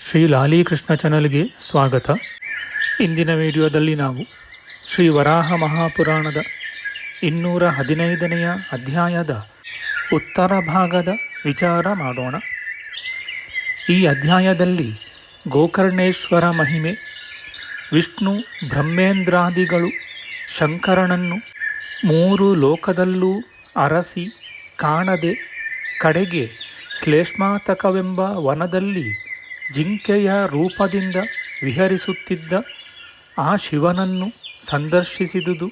ಶ್ರೀ ಲಾಲೀಕೃಷ್ಣ ಚಾನಲ್ಗೆ ಸ್ವಾಗತ. ಇಂದಿನ ವಿಡಿಯೋದಲ್ಲಿ ನಾವು ಶ್ರೀ ವರಾಹ ಮಹಾಪುರಾಣದ ಇನ್ನೂರ ಹದಿನೈದನೆಯ ಅಧ್ಯಾಯದ ಉತ್ತರ ಭಾಗದ ವಿಚಾರ ಮಾಡೋಣ. ಈ ಅಧ್ಯಾಯದಲ್ಲಿ ಗೋಕರ್ಣೇಶ್ವರ ಮಹಿಮೆ, ವಿಷ್ಣು ಬ್ರಹ್ಮೇಂದ್ರಾದಿಗಳು ಶಂಕರನನ್ನು ಮೂರು ಲೋಕದಲ್ಲೂ ಅರಸಿ ಕಾಣದೆ ಕಡೆಗೆ ಶ್ಲೇಷ್ಮಾತಕವೆಂಬ ವನದಲ್ಲಿ ಜಿಂಕೆಯ ರೂಪದಿಂದ ವಿಹರಿಸುತ್ತಿದ್ದ ಆ ಶಿವನನ್ನು ಸಂದರ್ಶಿಸಿದುದು.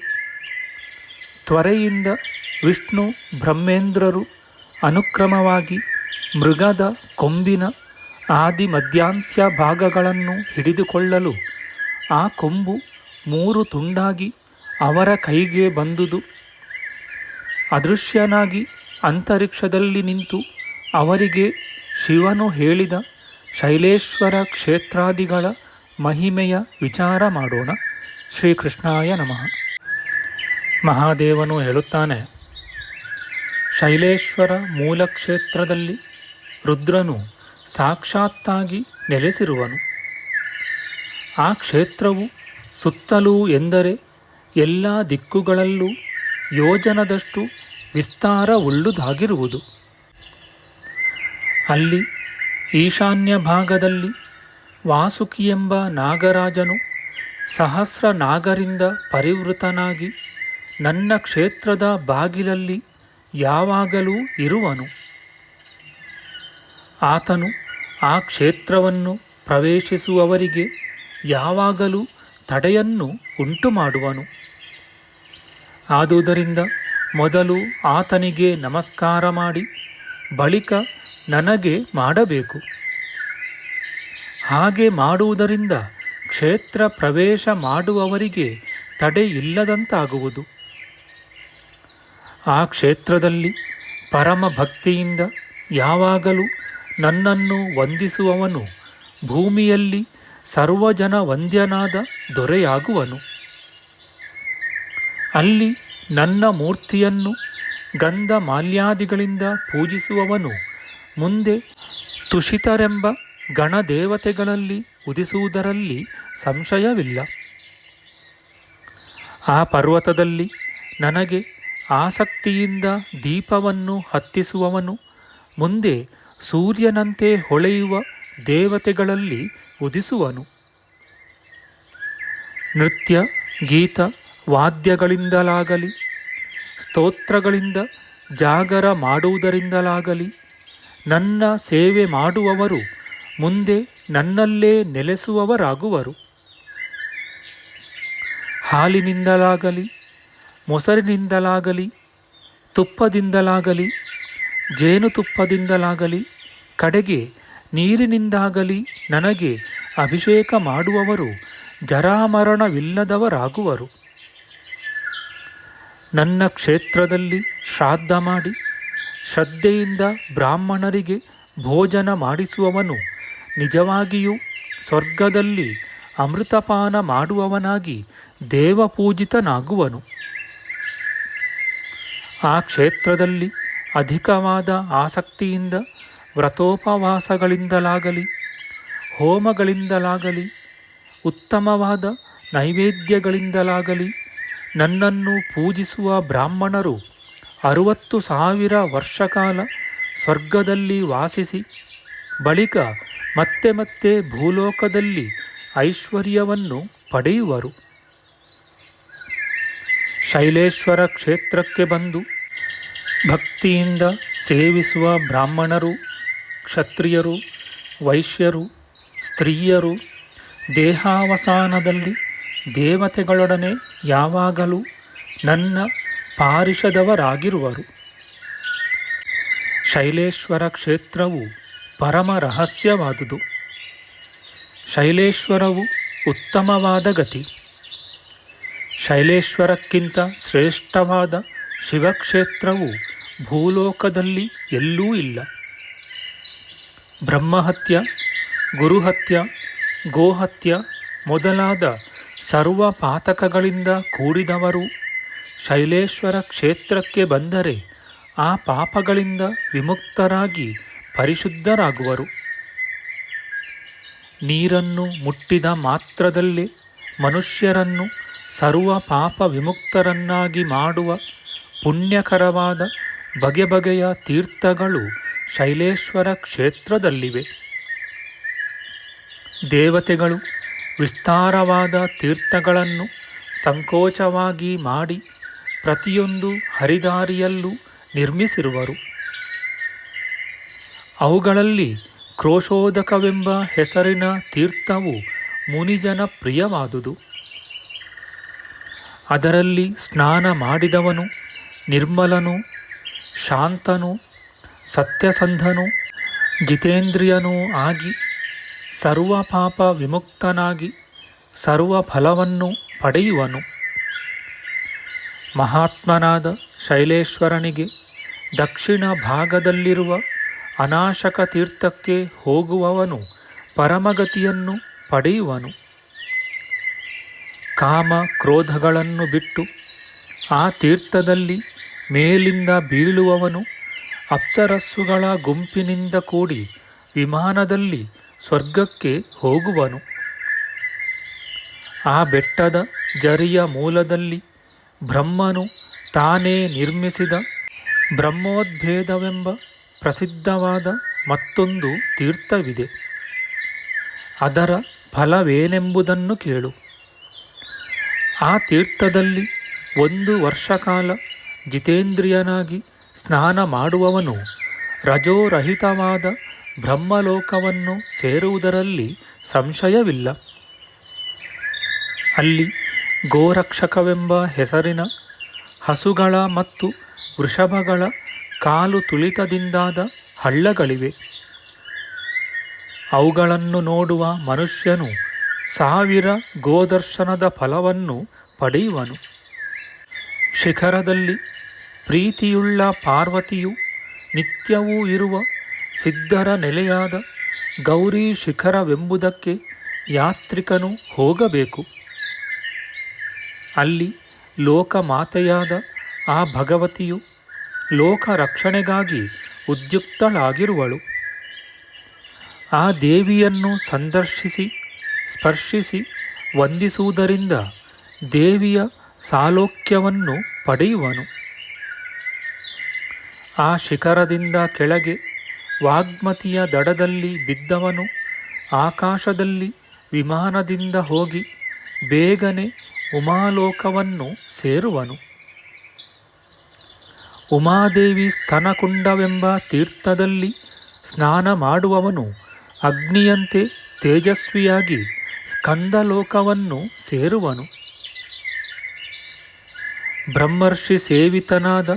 ತ್ವರೆಯಿಂದ ವಿಷ್ಣು ಬ್ರಹ್ಮೇಂದ್ರರು ಅನುಕ್ರಮವಾಗಿ ಮೃಗದ ಕೊಂಬಿನ ಆದಿ ಮಧ್ಯಾಂತ್ಯ ಭಾಗಗಳನ್ನು ಹಿಡಿದುಕೊಳ್ಳಲು ಆ ಕೊಂಬು ಮೂರು ತುಂಡಾಗಿ ಅವರ ಕೈಗೆ ಬಂದುದು. ಅದೃಶ್ಯನಾಗಿ ಅಂತರಿಕ್ಷದಲ್ಲಿ ನಿಂತು ಅವರಿಗೆ ಶಿವನು ಹೇಳಿದ ಶೈಲೇಶ್ವರ ಕ್ಷೇತ್ರಾದಿಗಳ ಮಹಿಮೆಯ ವಿಚಾರ ಮಾಡೋಣ. ಶ್ರೀಕೃಷ್ಣಾಯ ನಮಃ. ಮಹಾದೇವನು ಹೇಳುತ್ತಾನೆ, ಶೈಲೇಶ್ವರ ಮೂಲ ಕ್ಷೇತ್ರದಲ್ಲಿ ರುದ್ರನು ಸಾಕ್ಷಾತ್ತಾಗಿ ನೆಲೆಸಿರುವನು. ಆ ಕ್ಷೇತ್ರವು ಸುತ್ತಲೂ ಎಂದರೆ ಎಲ್ಲ ದಿಕ್ಕುಗಳಲ್ಲೂ ಯೋಜನದಷ್ಟು ವಿಸ್ತಾರವುಳ್ಳುದಾಗಿರುವುದು. ಅಲ್ಲಿ ಈಶಾನ್ಯ ಭಾಗದಲ್ಲಿ ವಾಸುಕಿ ಎಂಬ ನಾಗರಾಜನು ಸಹಸ್ರ ನಾಗರಿಂದ ಪರಿವೃತನಾಗಿ ನನ್ನ ಕ್ಷೇತ್ರದ ಬಾಗಿಲಲ್ಲಿ ಯಾವಾಗಲೂ ಇರುವನು. ಆತನು ಆ ಕ್ಷೇತ್ರವನ್ನು ಪ್ರವೇಶಿಸುವವರಿಗೆ ಯಾವಾಗಲೂ ತಡೆಯನ್ನು ಉಂಟು ಮಾಡುವನು ಆದುದರಿಂದ ಮೊದಲು ಆತನಿಗೆ ನಮಸ್ಕಾರ ಮಾಡಿ ಬಳಿಕ ನನಗೆ ಮಾಡಬೇಕು. ಹಾಗೆ ಮಾಡುವುದರಿಂದ ಕ್ಷೇತ್ರ ಪ್ರವೇಶ ಮಾಡುವವರಿಗೆ ತಡೆ ಇಲ್ಲದಂತಾಗುವುದು. ಆ ಕ್ಷೇತ್ರದಲ್ಲಿ ಪರಮ ಭಕ್ತಿಯಿಂದ ಯಾವಾಗಲೂ ನನ್ನನ್ನು ವಂದಿಸುವವನು ಭೂಮಿಯಲ್ಲಿ ಸರ್ವಜನ ವಂದ್ಯನಾದ ದೊರೆಯಾಗುವನು. ಅಲ್ಲಿ ನನ್ನ ಮೂರ್ತಿಯನ್ನು ಗಂಧ ಮಾಲ್ಯಾದಿಗಳಿಂದ ಪೂಜಿಸುವವನು ಮುಂದೆ ತುಷಿತರೆಂಬ ಗಣದೇವತೆಗಳಲ್ಲಿ ಉದಿಸುವುದರಲ್ಲಿ ಸಂಶಯವಿಲ್ಲ. ಆ ಪರ್ವತದಲ್ಲಿ ನನಗೆ ಆಸಕ್ತಿಯಿಂದ ದೀಪವನ್ನು ಹತ್ತಿಸುವವನು, ಮುಂದೆ ಸೂರ್ಯನಂತೆ ಹೊಳೆಯುವ ದೇವತೆಗಳಲ್ಲಿ ಉದಿಸುವನು. ನೃತ್ಯ, ಗೀತ, ವಾದ್ಯಗಳಿಂದಲಾಗಲಿ, ಸ್ತೋತ್ರಗಳಿಂದ ಜಾಗರ ಮಾಡುವುದರಿಂದಲಾಗಲಿ ನನ್ನ ಸೇವೆ ಮಾಡುವವರು ಮುಂದೆ ನನ್ನಲ್ಲೇ ನೆಲೆಸುವವರಾಗುವರು. ಹಾಲಿನಿಂದಲಾಗಲಿ, ಮೊಸರಿನಿಂದಲಾಗಲಿ, ತುಪ್ಪದಿಂದಲಾಗಲಿ, ಜೇನುತುಪ್ಪದಿಂದಲಾಗಲಿ, ಕಡೆಗೆ ನೀರಿನಿಂದಾಗಲಿ ನನಗೆ ಅಭಿಷೇಕ ಮಾಡುವವರು ಜರಾಮರಣವಿಲ್ಲದವರಾಗುವರು. ನನ್ನ ಕ್ಷೇತ್ರದಲ್ಲಿ ಶ್ರಾದ್ದ ಮಾಡಿ ಶ್ರದ್ಧೆಯಿಂದ ಬ್ರಾಹ್ಮಣರಿಗೆ ಭೋಜನ ಮಾಡಿಸುವವನು ನಿಜವಾಗಿಯೂ ಸ್ವರ್ಗದಲ್ಲಿ ಅಮೃತಪಾನ ಮಾಡುವವನಾಗಿ ದೇವಪೂಜಿತನಾಗುವನು. ಆ ಕ್ಷೇತ್ರದಲ್ಲಿ ಅಧಿಕವಾದ ಆಸಕ್ತಿಯಿಂದ ವ್ರತೋಪವಾಸಗಳಿಂದಲಾಗಲಿ, ಹೋಮಗಳಿಂದಲಾಗಲಿ, ಉತ್ತಮವಾದ ನೈವೇದ್ಯಗಳಿಂದಲಾಗಲಿ ನನ್ನನ್ನು ಪೂಜಿಸುವ ಬ್ರಾಹ್ಮಣರು ಅರುವತ್ತು ಸಾವಿರ ವರ್ಷಕಾಲ ಸ್ವರ್ಗದಲ್ಲಿ ವಾಸಿಸಿ, ಬಳಿಕ ಮತ್ತೆ ಮತ್ತೆ ಭೂಲೋಕದಲ್ಲಿ ಐಶ್ವರ್ಯವನ್ನು ಪಡೆಯುವರು. ಶೈಲೇಶ್ವರ ಕ್ಷೇತ್ರಕ್ಕೆ ಬಂದು ಭಕ್ತಿಯಿಂದ ಸೇವಿಸುವ ಬ್ರಾಹ್ಮಣರು, ಕ್ಷತ್ರಿಯರು, ವೈಶ್ಯರು, ಸ್ತ್ರೀಯರು, ದೇಹಾವಸಾನದಲ್ಲಿ ದೇವತೆಗಳೊಡನೆ ಯಾವಾಗಲೂ ನನ್ನ ಪಾರಿಷದವರಾಗಿರುವರು. ಶೈಲೇಶ್ವರ ಕ್ಷೇತ್ರವು ಪರಮ ರಹಸ್ಯವಾದುದು. ಶೈಲೇಶ್ವರವು ಉತ್ತಮವಾದ ಗತಿ. ಶೈಲೇಶ್ವರಕ್ಕಿಂತ ಶ್ರೇಷ್ಠವಾದ ಶಿವಕ್ಷೇತ್ರವು ಭೂಲೋಕದಲ್ಲಿ ಎಲ್ಲೂ ಇಲ್ಲ. ಬ್ರಹ್ಮಹತ್ಯ, ಗುರುಹತ್ಯ, ಗೋಹತ್ಯ ಮೊದಲಾದ ಸರ್ವ ಪಾತಕಗಳಿಂದ ಕೂಡಿದವರು ಶೈಲೇಶ್ವರ ಕ್ಷೇತ್ರಕ್ಕೆ ಬಂದರೆ ಆ ಪಾಪಗಳಿಂದ ವಿಮುಕ್ತರಾಗಿ ಪರಿಶುದ್ಧರಾಗುವರು. ನೀರನ್ನು ಮುಟ್ಟಿದ ಮಾತ್ರದಲ್ಲಿ ಮನುಷ್ಯರನ್ನು ಸರ್ವ ಪಾಪ ವಿಮುಕ್ತರನ್ನಾಗಿ ಮಾಡುವ ಪುಣ್ಯಕರವಾದ ಬಗೆ ಬಗೆಯ ತೀರ್ಥಗಳು ಶೈಲೇಶ್ವರ ಕ್ಷೇತ್ರದಲ್ಲಿವೆ. ದೇವತೆಗಳು ವಿಸ್ತಾರವಾದ ತೀರ್ಥಗಳನ್ನು ಸಂಕೋಚವಾಗಿ ಮಾಡಿ ಪ್ರತಿಯೊಂದು ಹರಿದಾರಿಯಲ್ಲೂ ನಿರ್ಮಿಸಿರುವರು. ಅವುಗಳಲ್ಲಿ ಕ್ರೋಶೋದಕವೆಂಬ ಹೆಸರಿನ ತೀರ್ಥವು ಮುನಿಜನ ಪ್ರಿಯವಾದುದು. ಅದರಲ್ಲಿ ಸ್ನಾನ ಮಾಡಿದವನು, ನಿರ್ಮಲನು, ಶಾಂತನು, ಸತ್ಯಸಂಧನು, ಜಿತೇಂದ್ರಿಯನೂ ಆಗಿ ಸರ್ವ ಪಾಪ ವಿಮುಕ್ತನಾಗಿ ಸರ್ವ ಫಲವನ್ನು ಪಡೆಯುವನು. ಮಹಾತ್ಮನಾದ ಶೈಲೇಶ್ವರನಿಗೆ ದಕ್ಷಿಣ ಭಾಗದಲ್ಲಿರುವ ಅನಾಶಕ ತೀರ್ಥಕ್ಕೆ ಹೋಗುವವನು ಪರಮಗತಿಯನ್ನು ಪಡೆಯುವನು. ಕಾಮ ಕ್ರೋಧಗಳನ್ನು ಬಿಟ್ಟು ಆ ತೀರ್ಥದಲ್ಲಿ ಮೇಲಿಂದ ಬೀಳುವವನು ಅಪ್ಸರಸ್ಸುಗಳ ಗುಂಪಿನಿಂದ ಕೂಡಿ ವಿಮಾನದಲ್ಲಿ ಸ್ವರ್ಗಕ್ಕೆ ಹೋಗುವನು. ಆ ಬೆಟ್ಟದ ಜರಿಯ ಮೂಲದಲ್ಲಿ ಬ್ರಹ್ಮನು ತಾನೇ ನಿರ್ಮಿಸಿದ ಬ್ರಹ್ಮೋದ್ಭೇದವೆಂಬ ಪ್ರಸಿದ್ಧವಾದ ಮತ್ತೊಂದು ತೀರ್ಥವಿದೆ. ಅದರ ಫಲವೇನೆಂಬುದನ್ನು ಕೇಳು. ಆ ತೀರ್ಥದಲ್ಲಿ ಒಂದು ವರ್ಷಕಾಲ ಜಿತೇಂದ್ರಿಯನಾಗಿ ಸ್ನಾನ ಮಾಡುವವನು ರಜೋರಹಿತವಾದ ಬ್ರಹ್ಮಲೋಕವನ್ನು ಸೇರುವುದರಲ್ಲಿ ಸಂಶಯವಿಲ್ಲ. ಅಲ್ಲಿ ಗೋರಕ್ಷಕವೆಂಬ ಹೆಸರಿನ ಹಸುಗಳ ಮತ್ತು ವೃಷಭಗಳ ಕಾಲು ತುಳಿತದಿಂದಾದ ಹಳ್ಳಗಳಿವೆ. ಅವುಗಳನ್ನು ನೋಡುವ ಮನುಷ್ಯನು ಸಾವಿರ ಗೋದರ್ಶನದ ಫಲವನ್ನು ಪಡೆಯುವನು. ಶಿಖರದಲ್ಲಿ ಪ್ರೀತಿಯುಳ್ಳ ಪಾರ್ವತಿಯು ನಿತ್ಯವೂ ಇರುವ ಸಿದ್ಧರ ನೆಲೆಯಾದ ಗೌರಿ ಶಿಖರವೆಂಬುದಕ್ಕೆ ಯಾತ್ರಿಕನು ಹೋಗಬೇಕು. ಅಲ್ಲಿ ಲೋಕಮಾತೆಯಾದ ಆ ಭಗವತಿಯು ಲೋಕ ರಕ್ಷಣೆಗಾಗಿ ಉದ್ಯುಕ್ತಳಾಗಿರುವಳು. ಆ ದೇವಿಯನ್ನು ಸಂದರ್ಶಿಸಿ, ಸ್ಪರ್ಶಿಸಿ, ವಂದಿಸುವುದರಿಂದ ದೇವಿಯ ಸಾಲೋಕ್ಯವನ್ನು ಪಡೆಯುವನು. ಆ ಶಿಖರದಿಂದ ಕೆಳಗೆ ವಾಗ್ಮತಿಯ ದಡದಲ್ಲಿ ಬಿದ್ದವನು, ಆಕಾಶದಲ್ಲಿ ವಿಮಾನದಿಂದ ಹೋಗಿ ಬೇಗನೆ ಉಮಾಲೋಕವನ್ನು ಸೇರುವನು. ಉಮಾದೇವಿ ಸ್ತನಕುಂಡವೆಂಬ ತೀರ್ಥದಲ್ಲಿ ಸ್ನಾನ ಮಾಡುವವನು ಅಗ್ನಿಯಂತೆ ತೇಜಸ್ವಿಯಾಗಿ ಸ್ಕಂದಲೋಕವನ್ನು ಸೇರುವನು. ಬ್ರಹ್ಮರ್ಷಿ ಸೇವಿತನಾದ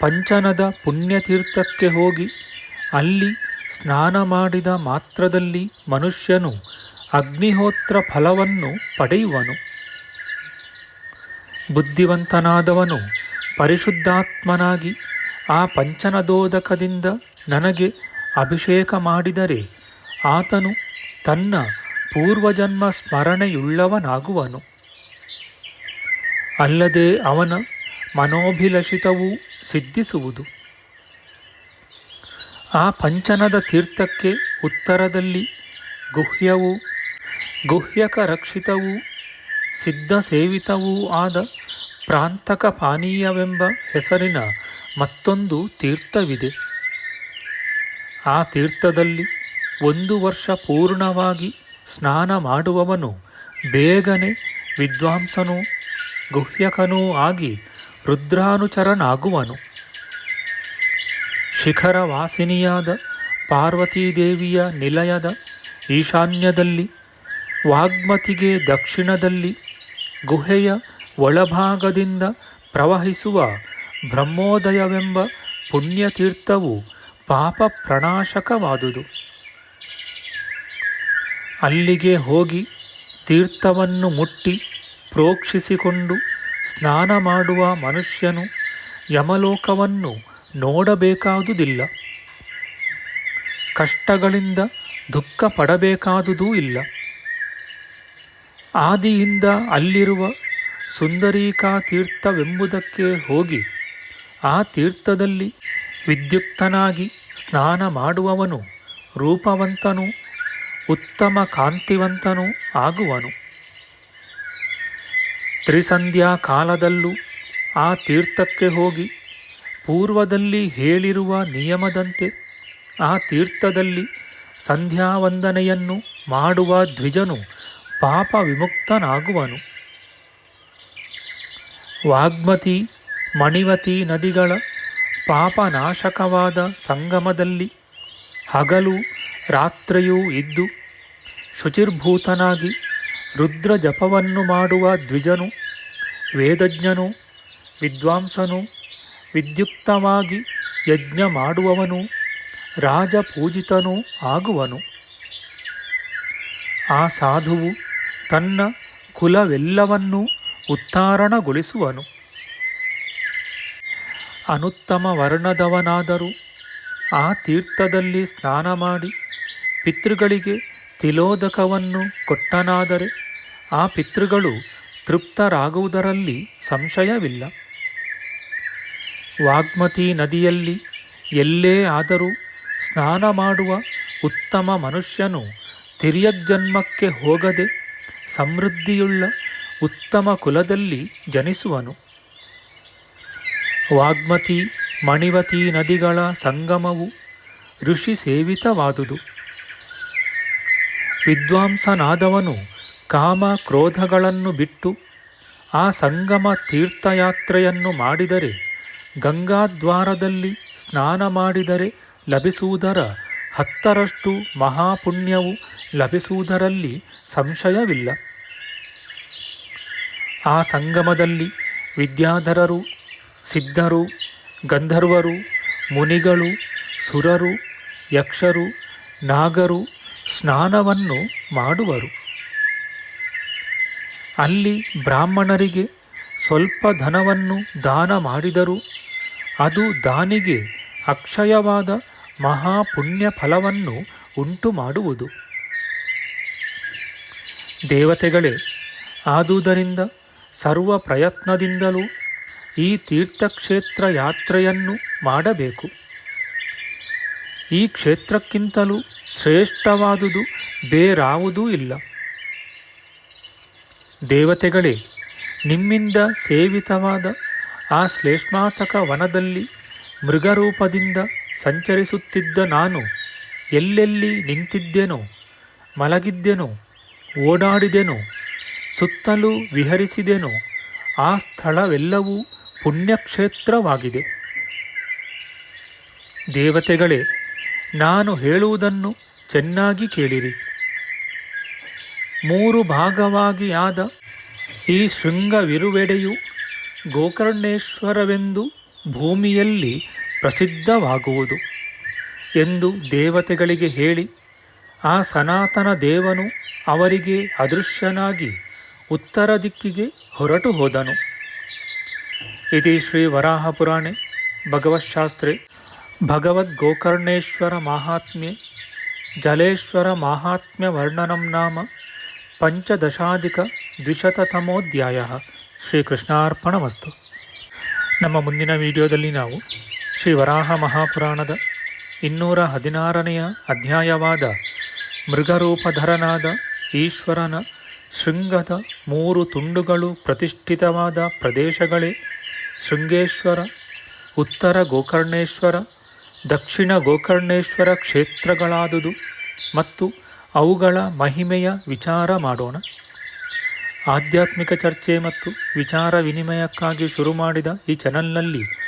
ಪಂಚನದ ಪುಣ್ಯತೀರ್ಥಕ್ಕೆ ಹೋಗಿ ಅಲ್ಲಿ ಸ್ನಾನ ಮಾಡಿದ ಮಾತ್ರದಲ್ಲಿ ಮನುಷ್ಯನು ಅಗ್ನಿಹೋತ್ರ ಫಲವನ್ನು ಪಡೆಯುವನು. ಬುದ್ಧಿವಂತನಾದವನು ಪರಿಶುದ್ಧಾತ್ಮನಾಗಿ ಆ ಪಂಚನದೋದಕದಿಂದ ನನಗೆ ಅಭಿಷೇಕ ಮಾಡಿದರೆ ಆತನು ತನ್ನ ಪೂರ್ವಜನ್ಮ ಸ್ಮರಣೆಯುಳ್ಳವನಾಗುವನು. ಅಲ್ಲದೆ ಅವನ ಮನೋಭಿಲಷಿತವೂ ಸಿದ್ಧಿಸುವುದು. ಆ ಪಂಚನದ ತೀರ್ಥಕ್ಕೆ ಉತ್ತರದಲ್ಲಿ ಗುಹ್ಯವೂ ಗುಹ್ಯಕ ರಕ್ಷಿತವೂ ಸಿದ್ಧ ಸೇವಿತವೂ ಆದ ಪ್ರಾಂತಕ ಪಾನೀಯವೆಂಬ ಹೆಸರಿನ ಮತ್ತೊಂದು ತೀರ್ಥವಿದೆ. ಆ ತೀರ್ಥದಲ್ಲಿ ಒಂದು ವರ್ಷ ಪೂರ್ಣವಾಗಿ ಸ್ನಾನ ಮಾಡುವವನು ಬೇಗನೆ ವಿದ್ವಾಂಸನೂ ಗುಹ್ಯಕನೂ ಆಗಿ ರುದ್ರಾನುಚರನಾಗುವನು. ಶಿಖರವಾಸಿನಿಯಾದ ಪಾರ್ವತೀದೇವಿಯ ನಿಲಯದ ಈಶಾನ್ಯದಲ್ಲಿ ವಾಗ್ಮತಿಗೆ ದಕ್ಷಿಣದಲ್ಲಿ ಗುಹೆಯ ಒಳಭಾಗದಿಂದ ಪ್ರವಹಿಸುವ ಬ್ರಹ್ಮೋದಯವೆಂಬ ಪುಣ್ಯತೀರ್ಥವು ಪಾಪ ಪ್ರಣಾಶಕವಾದುದು ಅಲ್ಲಿಗೆ ಹೋಗಿ ತೀರ್ಥವನ್ನು ಮುಟ್ಟಿ ಪ್ರೋಕ್ಷಿಸಿಕೊಂಡು ಸ್ನಾನ ಮಾಡುವ ಮನುಷ್ಯನು ಯಮಲೋಕವನ್ನು ನೋಡಬೇಕಾದುದಿಲ್ಲ. ಕಷ್ಟಗಳಿಂದ ದುಃಖ ಪಡಬೇಕಾದುದೂ ಇಲ್ಲ. ಆದಿಯಿಂದ ಅಲ್ಲಿರುವ ಸುಂದರೀಕಾ ತೀರ್ಥವೆಂಬುದಕ್ಕೆ ಹೋಗಿ ಆ ತೀರ್ಥದಲ್ಲಿ ವಿದ್ಯುಕ್ತನಾಗಿ ಸ್ನಾನ ಮಾಡುವವನು ರೂಪವಂತನು ಉತ್ತಮ ಕಾಂತಿವಂತನು ಆಗುವನು. ತ್ರಿಸಂಧ್ಯಾ ಕಾಲದಲ್ಲೂ ಆ ತೀರ್ಥಕ್ಕೆ ಹೋಗಿ ಪೂರ್ವದಲ್ಲಿ ಹೇಳಿರುವ ನಿಯಮದಂತೆ ಆ ತೀರ್ಥದಲ್ಲಿ ಸಂಧ್ಯಾವಂದನೆಯನ್ನು ಮಾಡುವ ದ್ವಿಜನು ಪಾಪ ವಿಮುಕ್ತನಾಗುವನು. ವಾಗ್ಮತಿ, ಮಣಿವತಿ ನದಿಗಳ ಪಾಪನಾಶಕವಾದ ಸಂಗಮದಲ್ಲಿ ಹಗಲು ರಾತ್ರಿಯೂ ಇದ್ದು ಶುಚಿರ್ಭೂತನಾಗಿ ರುದ್ರ ಜಪವನ್ನು ಮಾಡುವ ದ್ವಿಜನು, ವೇದಜ್ಞನು, ವಿದ್ವಾಂಸನು, ವಿದ್ಯುಕ್ತವಾಗಿ ಯಜ್ಞ ಮಾಡುವವನು, ರಾಜಪೂಜಿತನೂ ಆಗುವನು. ಆ ಸಾಧುವು ತನ್ನ ಕುಲವೆಲ್ಲವನ್ನೂ ಉತ್ತಾರಣಗೊಳಿಸುವನು. ಅನುತ್ತಮ ವರ್ಣದವನಾದರೂ ಆ ತೀರ್ಥದಲ್ಲಿ ಸ್ನಾನ ಮಾಡಿ ಪಿತೃಗಳಿಗೆ ತಿಲೋದಕವನ್ನು ಕೊಟ್ಟನಾದರೆ ಆ ಪಿತೃಗಳು ತೃಪ್ತರಾಗುವುದರಲ್ಲಿ ಸಂಶಯವಿಲ್ಲ. ವಾಗ್ಮತಿ ನದಿಯಲ್ಲಿ ಎಲ್ಲೇ ಆದರೂ ಸ್ನಾನ ಮಾಡುವ ಉತ್ತಮ ಮನುಷ್ಯನು ತಿರ್ಯಜ್ಜನ್ಮಕ್ಕೆ ಹೋಗದೆ ಸಮೃದ್ಧಿಯುಳ್ಳ ಉತ್ತಮ ಕುಲದಲ್ಲಿ ಜನಿಸುವನು. ವಾಗ್ಮತಿ ಮಣಿವತಿ ನದಿಗಳ ಸಂಗಮವು ಋಷಿ ಸೇವಿತವಾದುದು. ವಿದ್ವಾಂಸನಾದವನು ಕಾಮ ಕ್ರೋಧಗಳನ್ನು ಬಿಟ್ಟು ಆ ಸಂಗಮ ತೀರ್ಥಯಾತ್ರೆಯನ್ನು ಮಾಡಿದರೆ, ಗಂಗಾದ್ವಾರದಲ್ಲಿ ಸ್ನಾನ ಮಾಡಿದರೆ ಲಭಿಸುವುದರ ಹತ್ತರಷ್ಟು ಮಹಾಪುಣ್ಯವು ಲಭಿಸುವುದರಲ್ಲಿ ಸಂಶಯವಿಲ್ಲ. ಆ ಸಂಗಮದಲ್ಲಿ ವಿದ್ಯಾಧರರು, ಸಿದ್ಧರು, ಗಂಧರ್ವರು, ಮುನಿಗಳು, ಸುರರು, ಯಕ್ಷರು, ನಾಗರು ಸ್ನಾನವನ್ನು ಮಾಡುವರು. ಅಲ್ಲಿ ಬ್ರಾಹ್ಮಣರಿಗೆ ಸ್ವಲ್ಪ ಧನವನ್ನು ದಾನ ಮಾಡಿದರು. ಅದು ದಾನಿಗೆ ಅಕ್ಷಯವಾದ ಮಹಾಪುಣ್ಯ ಫಲವನ್ನು ಉಂಟು ಮಾಡುವುದು ದೇವತೆಗಳೇ, ಆದುದರಿಂದ ಸರ್ವ ಪ್ರಯತ್ನದಿಂದಲೂ ಈ ತೀರ್ಥಕ್ಷೇತ್ರ ಯಾತ್ರೆಯನ್ನು ಮಾಡಬೇಕು. ಈ ಕ್ಷೇತ್ರಕ್ಕಿಂತಲೂ ಶ್ರೇಷ್ಠವಾದುದು ಬೇರಾವುದೂ ಇಲ್ಲ. ದೇವತೆಗಳೇ, ನಿಮ್ಮಿಂದ ಸೇವಿತವಾದ ಆ ಶ್ಲೇಷ್ಮಾತಕ ವನದಲ್ಲಿ ಮೃಗರೂಪದಿಂದ ಸಂಚರಿಸುತ್ತಿದ್ದ ನಾನು, ಎಲ್ಲೆಲ್ಲಿ ನಿಂತಿದ್ದೆನೋ, ಮಲಗಿದ್ದೆನೋ, ಓಡಾಡಿದೆನೋ, ಸುತ್ತಲೂ ವಿಹರಿಸಿದೆನೋ, ಆ ಸ್ಥಳವೆಲ್ಲವೂ ಪುಣ್ಯಕ್ಷೇತ್ರವಾಗಿದೆ. ದೇವತೆಗಳೇ, ನಾನು ಹೇಳುವುದನ್ನು ಚೆನ್ನಾಗಿ ಕೇಳಿರಿ. ಮೂರು ಭಾಗವಾಗಿ ಆದ ಈ ಶೃಂಗವಿರುವೆಡೆಯು ಗೋಕರ್ಣೇಶ್ವರವೆಂದು ಭೂಮಿಯಲ್ಲಿ ಪ್ರಸಿದ್ಧವಾಗುವುದು ಎಂದು ದೇವತೆಗಳಿಗೆ ಹೇಳಿ ಆ ಸನಾತನ ದೇವನು ಅವರಿಗೆ ಅದೃಶ್ಯನಾಗಿ ಉತ್ತರ ದಿಕ್ಕಿಗೆ ಹೊರಟು ಹೋದನು. ಇತಿ ಶ್ರೀ ವರಾಹಪುರಾಣೆ ಭಗವತ್ಶಾಸ್ತ್ರೆ ಭಗವದ್ಗೋಕರ್ಣೇಶ್ವರ ಮಾಹಾತ್ಮ್ಯೆ, ಜಲೇಶ್ವರ ಮಾಹಾತ್ಮ್ಯ ವರ್ಣನಂ ನಾಮ, ಪಂಚದಶಾಧಿಕ ದ್ವಿಶತತಮೋಧ್ಯಾಯ. ಶ್ರೀಕೃಷ್ಣಾರ್ಪಣಮಸ್ತು. ನಮ್ಮ ಮುಂದಿನ ವಿಡಿಯೋದಲ್ಲಿ ನಾವು ಶ್ರೀ ವರಾಹ ಮಹಾಪುರಾಣದ ಇನ್ನೂರ ಹದಿನಾರನೆಯ ಅಧ್ಯಾಯವಾದ ಮೃಗರೂಪಧರನಾದ ಈಶ್ವರನ ಶೃಂಗದ ಮೂರು ತುಂಡುಗಳು ಪ್ರತಿಷ್ಠಿತವಾದ ಪ್ರದೇಶಗಳೇ ಶೃಂಗೇಶ್ವರ, ಉತ್ತರ ಗೋಕರ್ಣೇಶ್ವರ, ದಕ್ಷಿಣ ಗೋಕರ್ಣೇಶ್ವರ ಕ್ಷೇತ್ರಗಳಾದುದು ಮತ್ತು ಅವುಗಳ ಮಹಿಮೆಯ ವಿಚಾರ ಮಾಡೋಣ. ಆಧ್ಯಾತ್ಮಿಕ ಚರ್ಚೆ ಮತ್ತು ವಿಚಾರ ವಿನಿಮಯಕ್ಕಾಗಿ ಶುರು ಮಾಡಿದ ಈ ಚಾನಲ್ನಲ್ಲಿ